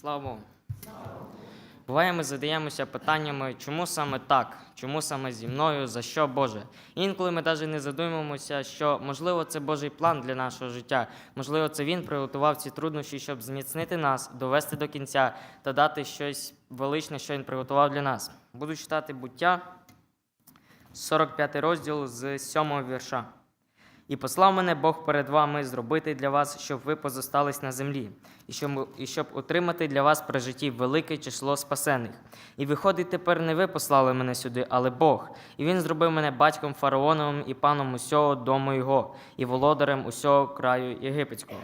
Слава Богу. Буває, ми задаємося питаннями, чому саме так, чому саме зі мною, за що Боже. Інколи ми навіть не задумуємося, що можливо це Божий план для нашого життя. Можливо, це Він приготував ці труднощі, щоб зміцнити нас, довести до кінця та дати щось величне, що Він приготував для нас. Буду читати буття, 45 розділ з 7 вірша. І послав мене Бог перед вами зробити для вас, щоб ви позостались на землі, і щоб, і щоб отримати для вас при житті велике число спасених. І виходить, тепер не ви послали мене сюди, але Бог. І він зробив мене батьком фараоновим і паном усього дому його, і володарем усього краю єгипетського.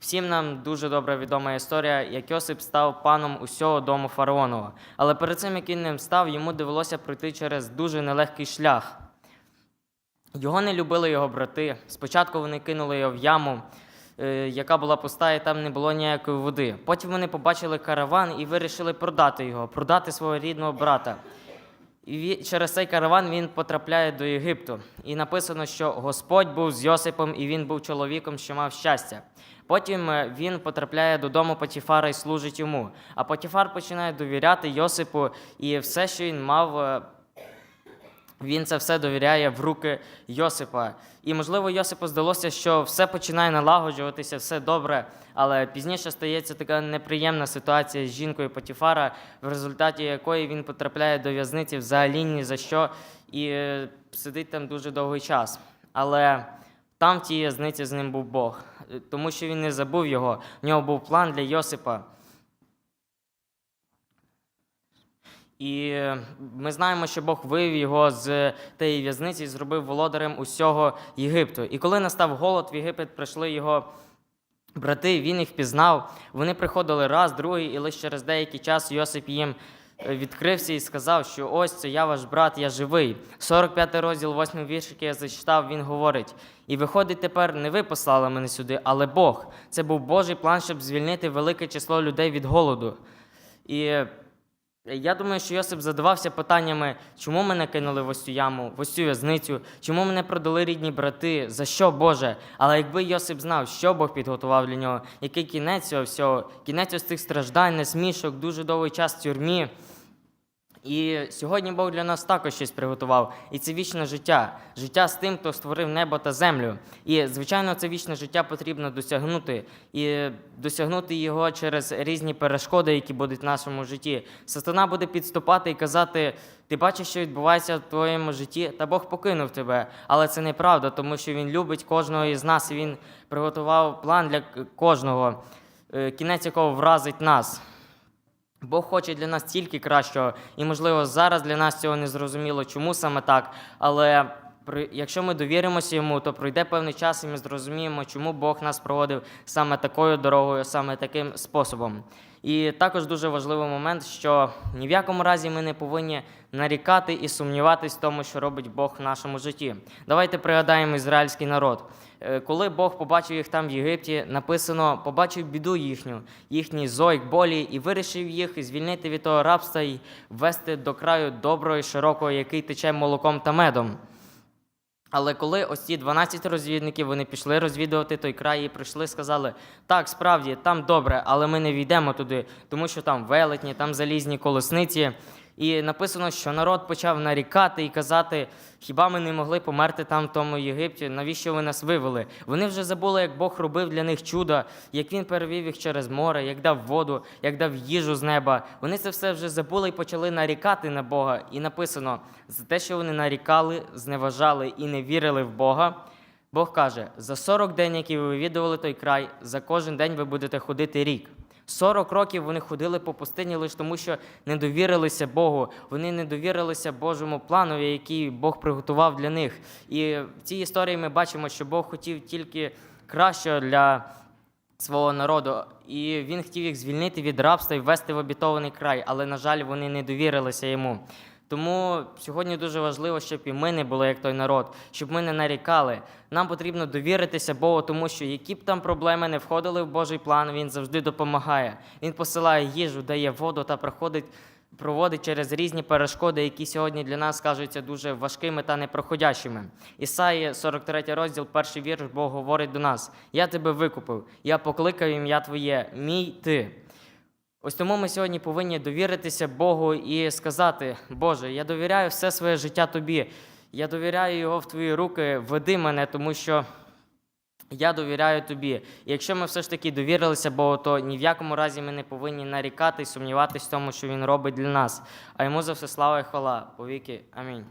Всім нам дуже добре відома історія, як Йосип став паном усього дому фараонова. Але перед цим, як він ним став, йому довелося пройти через дуже нелегкий шлях. Його не любили його брати. Спочатку вони кинули його в яму, е, яка була пуста, і там не було ніякої води. Потім вони побачили караван і вирішили продати його, продати свого рідного брата. І через цей караван він потрапляє до Єгипту. І написано, що Господь був з Йосипом, і він був чоловіком, що мав щастя. Потім е, він потрапляє додому Потіфара і служить йому. А Потіфар починає довіряти Йосипу, і все, що він мав, е, він це все довіряє в руки Йосипа. І, можливо, Йосипу здалося, що все починає налагоджуватися, все добре, але пізніше стається така неприємна ситуація з жінкою Потіфара, в результаті якої він потрапляє до в'язниці взагалі ні за що і е, сидить там дуже довгий час. Але там в тій в'язниці з ним був Бог, е, тому що він не забув його. В нього був план для Йосипа. І ми знаємо, що Бог вивів його з тієї в'язниці і зробив володарем усього Єгипту. І коли настав голод, в Єгипет прийшли його брати, він їх пізнав. Вони приходили раз, другий, і лише через деякий час Йосип їм е, відкрився і сказав, що ось це я ваш брат, я живий. 45 розділ, 8 вірш, який я зачитав, він говорить: і виходить, тепер не ви послали мене сюди, але Бог. Це був Божий план, щоб звільнити велике число людей від голоду. І я думаю, що Йосип задавався питаннями, чому мене кинули в ось цю яму, в ось цю в'язницю, чому мене продали рідні брати, за що Боже? Але якби Йосип знав, що Бог підготував для нього, який кінець цього всього, кінець ось цих страждань, насмішок, дуже довгий час в тюрмі. І сьогодні Бог для нас також щось приготував. І це вічне життя. Життя з тим, хто створив небо та землю. І, звичайно, це вічне життя потрібно досягнути. І досягнути його через різні перешкоди, які будуть в нашому житті. Сатана буде підступати і казати: ти бачиш, що відбувається в твоєму житті, та Бог покинув тебе. Але це неправда, тому що Він любить кожного із нас, і Він приготував план для кожного, е, кінець якого вразить нас. Бог хоче для нас тільки кращого, і, можливо, зараз для нас цього не зрозуміло, чому саме так. Але якщо ми довіримося йому, то пройде певний час, і ми зрозуміємо, чому Бог нас проводив саме такою дорогою, саме таким способом. І також дуже важливий момент, що ні в якому разі ми не повинні нарікати і сумніватись в тому, що робить Бог в нашому житті. Давайте пригадаємо ізраїльський народ. Е, Коли Бог побачив їх там в Єгипті, написано, побачив біду їхню, їхній зойк, болі, і вирішив їх звільнити від того рабства і ввести до краю доброго і широкого, який тече молоком та медом. Але коли ось ці 12 розвідників вони пішли розвідувати той край і прийшли, сказали: так, справді, там добре, але ми не війдемо туди, тому що там велетні, там залізні колесниці. І написано, що народ почав нарікати і казати: хіба ми не могли померти там, в тому Єгипті? Навіщо ви нас вивели? Вони вже забули, як Бог робив для них чудо, як він перевів їх через море, як дав воду, як дав їжу з неба. Вони це все вже забули і почали нарікати на Бога. І написано: за те, що вони нарікали, зневажали і не вірили в Бога. Бог каже: за 40 день, які ви вивідували той край, за кожен день ви будете ходити рік. 40 років вони ходили по пустині лише тому, що не довірилися Богу. Вони не довірилися Божому планові, який Бог приготував для них. І в цій історії ми бачимо, що Бог хотів тільки кращого для свого народу, і він хотів їх звільнити від рабства і ввести в обітований край, але, на жаль, вони не довірилися йому. Тому сьогодні дуже важливо, щоб і ми не були як той народ, щоб ми не нарікали. Нам потрібно довіритися Богу, тому що які б там проблеми не входили в Божий план, він завжди допомагає. Він посилає їжу, дає воду та проходить, проводить через різні перешкоди, які сьогодні для нас кажуться дуже важкими та непроходящими. Ісаї, 43 розділ, перший вірш, Бог говорить до нас: Я тебе викупив, я покликав ім'я Твоє, мій ти. Ось тому ми сьогодні повинні довіритися Богу і сказати: Боже, я довіряю все своє життя Тобі. Я довіряю його в Твої руки, веди мене, тому що я довіряю тобі. І якщо ми все ж таки довірилися Богу, то ні в якому разі ми не повинні нарікати і сумніватися в тому, що Він робить для нас. А йому за все слава і хвала. Повіки. Амінь.